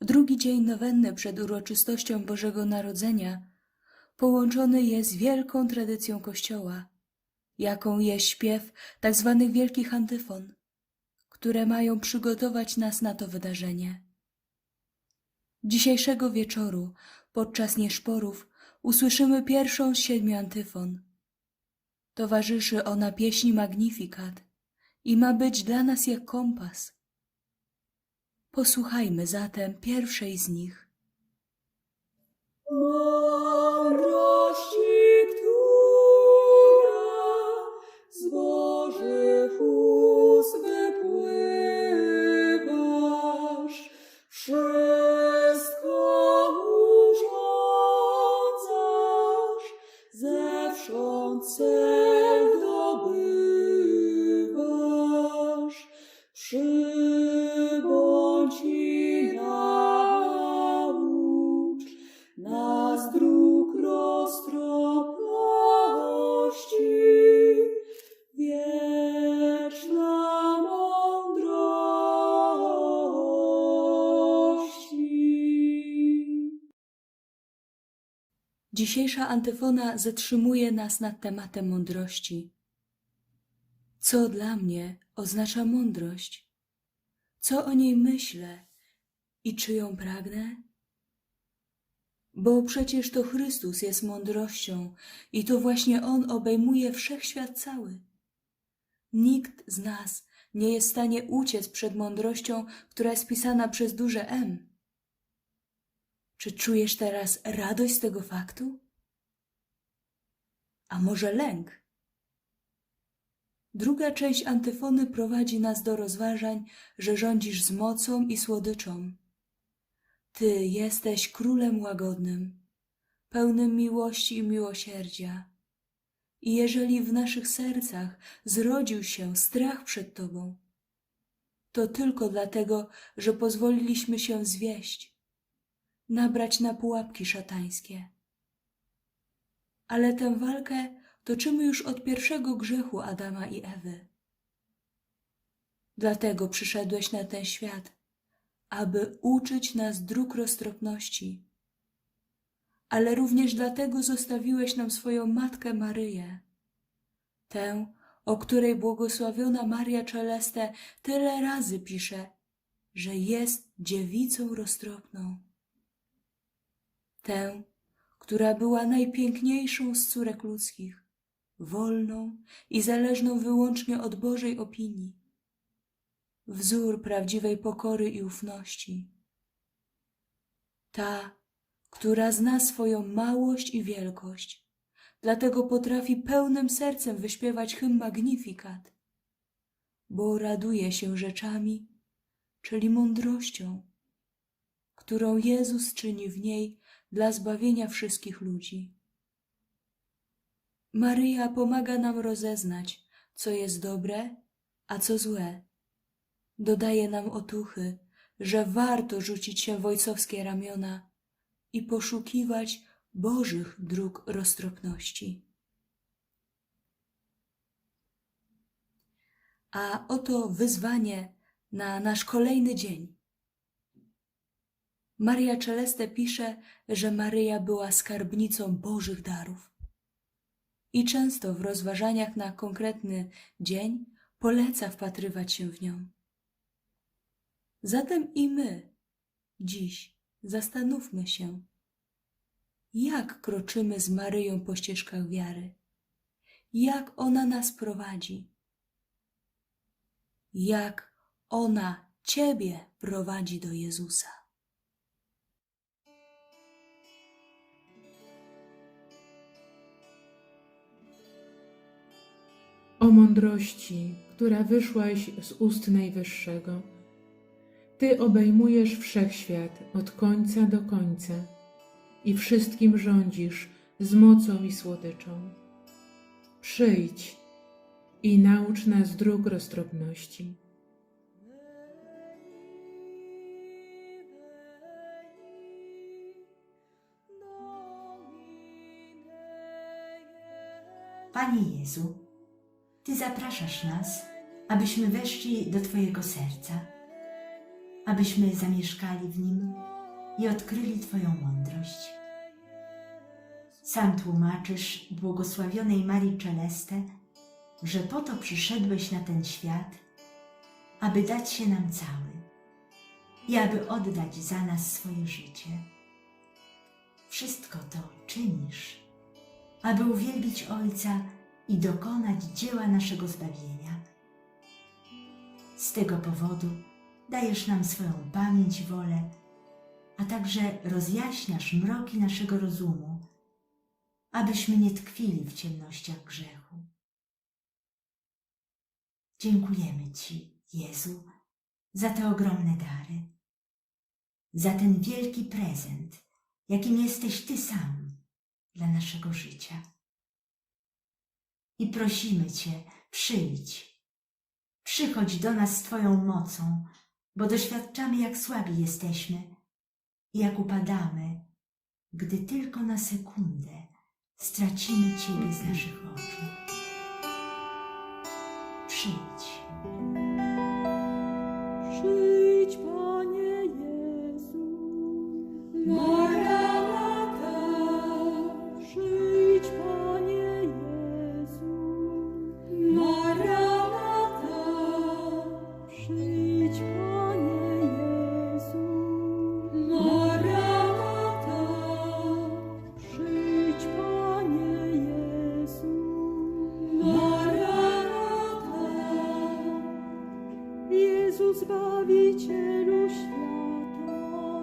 Drugi dzień nowenny przed uroczystością Bożego Narodzenia połączony jest z wielką tradycją Kościoła, jaką jest śpiew tak zwanych wielkich antyfon, które mają przygotować nas na to wydarzenie. Dzisiejszego wieczoru, podczas nieszporów, usłyszymy pierwszą z siedmiu antyfon. Towarzyszy ona pieśni Magnificat i ma być dla nas jak kompas. Posłuchajmy zatem pierwszej z nich. Dzisiejsza antyfona zatrzymuje nas nad tematem mądrości. Co dla mnie oznacza mądrość? Co o niej myślę i czy ją pragnę? Bo przecież to Chrystus jest mądrością i to właśnie On obejmuje wszechświat cały. Nikt z nas nie jest w stanie uciec przed mądrością, która jest pisana przez duże M. Czy czujesz teraz radość z tego faktu? A może lęk? Druga część antyfony prowadzi nas do rozważań, że rządzisz z mocą i słodyczą. Ty jesteś królem łagodnym, pełnym miłości i miłosierdzia. I jeżeli w naszych sercach zrodził się strach przed Tobą, to tylko dlatego, że pozwoliliśmy się zwieść, nabrać na pułapki szatańskie. Ale tę walkę toczymy już od pierwszego grzechu Adama i Ewy. Dlatego przyszedłeś na ten świat, aby uczyć nas dróg roztropności. Ale również dlatego zostawiłeś nam swoją Matkę Maryję, tę, o której błogosławiona Maria Celeste tyle razy pisze, że jest dziewicą roztropną. Tę, która była najpiękniejszą z córek ludzkich, wolną i zależną wyłącznie od Bożej opinii, wzór prawdziwej pokory i ufności. Ta, która zna swoją małość i wielkość, dlatego potrafi pełnym sercem wyśpiewać hymn Magnificat, bo raduje się rzeczami, czyli mądrością, którą Jezus czyni w niej dla zbawienia wszystkich ludzi. Maryja pomaga nam rozeznać, co jest dobre, a co złe. Dodaje nam otuchy, że warto rzucić się w ojcowskie ramiona i poszukiwać Bożych dróg roztropności. A oto wyzwanie na nasz kolejny dzień. Maria Celeste pisze, że Maryja była skarbnicą Bożych darów. I często w rozważaniach na konkretny dzień poleca wpatrywać się w nią. Zatem i my dziś zastanówmy się, jak kroczymy z Maryją po ścieżkach wiary, jak ona nas prowadzi, jak ona Ciebie prowadzi do Jezusa. Mądrości, która wyszłaś z ust Najwyższego. Ty obejmujesz wszechświat od końca do końca i wszystkim rządzisz z mocą i słodyczą. Przyjdź i naucz nas dróg roztropności. Panie Jezu, Ty zapraszasz nas, abyśmy weszli do Twojego serca, abyśmy zamieszkali w nim i odkryli Twoją mądrość. Sam tłumaczysz błogosławionej Marii Celeste, że po to przyszedłeś na ten świat, aby dać się nam cały i aby oddać za nas swoje życie. Wszystko to czynisz, aby uwielbić Ojca i dokonać dzieła naszego zbawienia. Z tego powodu dajesz nam swoją pamięć i wolę, a także rozjaśniasz mroki naszego rozumu, abyśmy nie tkwili w ciemnościach grzechu. Dziękujemy Ci, Jezu, za te ogromne dary, za ten wielki prezent, jakim jesteś Ty sam dla naszego życia. I prosimy Cię, przyjdź, przychodź do nas Twoją mocą, bo doświadczamy, jak słabi jesteśmy i jak upadamy, gdy tylko na sekundę stracimy Ciebie z naszych oczu. Zbawicielu świata,